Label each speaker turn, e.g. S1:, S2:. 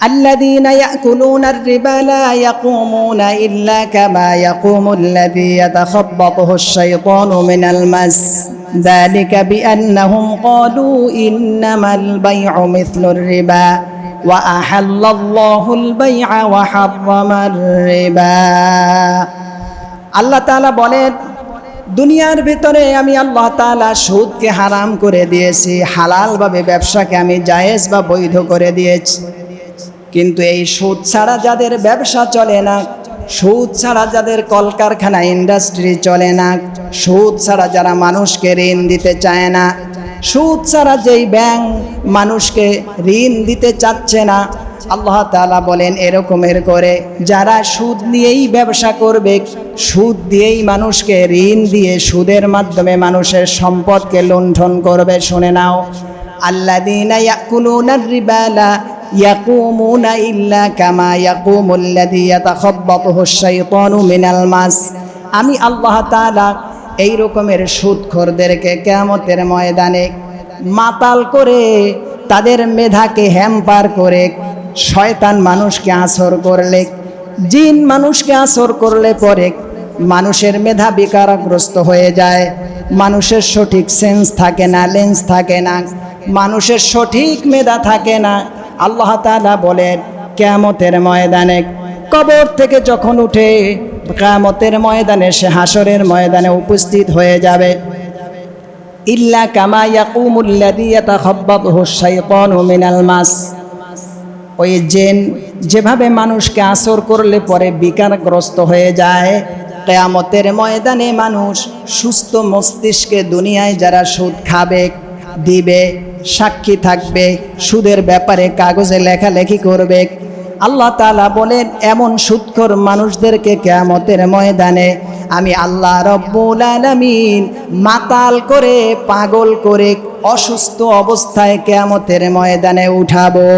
S1: الذين يأكلون الربا لا يقومون إلا كما يقوم الذي يتخبطه الشيطان من المس ذلك بأنهم قالوا إنما البيع مثل الربا وأحل الله البيع وحرم الربا আল্লাহ তাআলা বলেন দুনিয়ার ভিতরে আমি আল্লাহ তাআলা সুদকে হারাম করে দিয়েছি হালালভাবে ব্যবসাকে আমি জায়েজ বা বৈধ করে দিয়েছি কিন্তু এই সুদ ছাড়া যাদের ব্যবসা চলে না, সুদ ছাড়া যাদের কলকারখানা ইন্ডাস্ট্রি চলে না, সুদ ছাড়া যারা মানুষকে ঋণ দিতে চায় না, সুদ ছাড়া যেই ব্যাংক মানুষকে ঋণ দিতে চাচ্ছে না, আল্লাহ তাআলা বলেন এরকমের করে যারা সুদ নিয়েই ব্যবসা করবে, সুদ দিয়েই মানুষকে ঋণ দিয়ে সুদের মাধ্যমে মানুষের সম্পদকে লুণ্ঠন করবে। শুনে নাও ইয়াকুলুনা রিবালা ইয়াকুমুনা ইল্লা কামা ইয়াকুমুল্লাযী ইয়াতাখাব্বাতুহু আশ-শাইতানু মিনাল মাস। আমি আল্লাহ তাআলা এই রকমের সুদখোরদেরকে কিয়ামতের ময়দানে মাতাল করে, তাদের মেধাকে হ্যাম্পার করে, শয়তান মানুষকে আসর করলে, জিন মানুষকে আসর করলে পরে মানুষের মেধা বিকারগ্রস্ত হয়ে যায়। মানুষের সঠিক সেন্স থাকে না, লেন্স থাকে না। মানুষের সঠিক মেধা থাকে না। আল্লাহ তাআলা বলেন, কেয়ামতের ময়দানে কবর থেকে যখন উঠে, কেয়ামতের ময়দানে সে হাসরের ময়দানে উপস্থিত হয়ে যাবে। ইল্লা কামা ইয়াকুমুল্লাযী ইয়াতাখাব্বাতুহু আশ-শাইতানু মিনাল মাস। ওই জেন যেভাবে মানুষকে আসর করলে পরে বিকারগ্রস্ত হয়ে যায়, কেয়ামতের ময়দানে মানুষ সুস্থ মস্তিষ্কে দুনিয়ায় যারা সুদ খাবে দিবে, সাক্ষী থাকবে, সুদের ব্যাপারে কাগজে লেখালেখি করবে। আল্লাহ তালা বলেন, এমন সুৎখর মানুষদেরকে কেয়ামতের ময়দানে আমি আল্লাহ রব্বুল আলমিন মাতাল করে, পাগল করে অসুস্থ অবস্থায় কেয়ামতের ময়দানে উঠাবো।